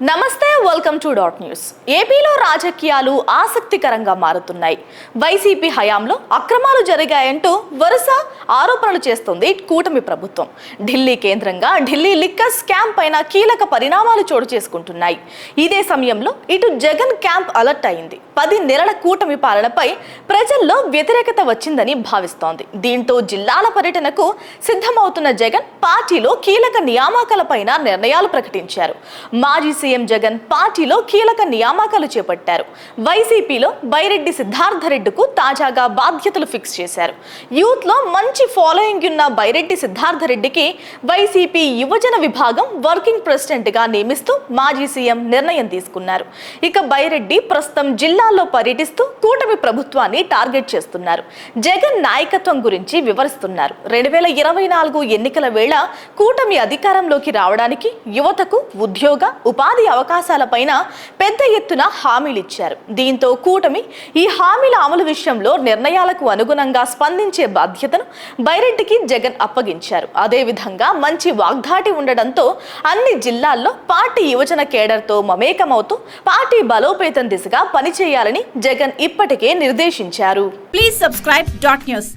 नमस्ते welcome to dot news ఏపీలో రాజకీయాలు ఆసక్తికరంగా మారుతున్నాయి. వైసీపీ హయాంలో అక్రమాలు జరిగాయంటూ వరుస ఆరోపణలు చేస్తుంది కూటమి ప్రభుత్వం. ఢిల్లీ కేంద్రంగా ఢిల్లీ లిక్కర్ స్కామ్ పైన కీలక పరిణామాలు చోటు చేసుకుంటున్నాయి. ఇదే సమయంలో ఇటు జగన్ క్యాంప్ అలర్ట్ అయింది. పది నెలల కూటమి పాలనపై ప్రజల్లో వ్యతిరేకత వచ్చిందని భావిస్తోంది. దీంతో జిల్లాల పర్యటనకు సిద్ధమవుతున్న జగన్ పార్టీలో కీలక నియామకాలపైన నిర్ణయాలు ప్రకటించారు. మాజీ సీఎం జగన్ పార్టీలో కీలక నియామకాలు చేపట్టారు. వైసీపీలో బైరెడ్డి సిద్ధార్థరెడ్డికు తాజాగా బాధ్యతలు ఫిక్స్ చేశారు. యూత్లో మంచి ఫాలోయింగ్ ఉన్న బైరెడ్డి సిద్ధార్థరెడ్డికి వైసీపీ యువజన విభాగం వర్కింగ్ ప్రెసిడెంట్గా నియమిస్తూ మాజీ సీఎం నిర్ణయం తీసుకున్నారు. ఇక బైరెడ్డి ప్రస్తుతం జిల్లాల్లో పర్యటిస్తూ కూటమి ప్రభుత్వాన్ని టార్గెట్ చేస్తున్నారు. జగన్ నాయకత్వం గురించి వివరిస్తున్నారు. రెండు వేల ఇరవై నాలుగు ఎన్నికల వేళ కూటమి అధికారంలోకి రావడానికి యువతకు ఉద్యోగ ఉపాధి అవకాశాలపైన పెద్ద ఎత్తున హామీలిచ్చారు. దీంతో కూటమి ఈ హామీల అమలు విషయంలో నిర్ణయాలకు అనుగుణంగా స్పందించే బాధ్యతను బైరెడ్డికి జగన్ అప్పగించారు. అదేవిధంగా మంచి వాగ్దాటి ఉండడంతో అన్ని జిల్లాల్లో పార్టీ యువజన కేడర్తో మమేకమవుతూ పార్టీ బలోపేతం దిశగా పనిచేయాలని జగన్ ఇప్పటికే నిర్దేశించారు. Please subscribe dot news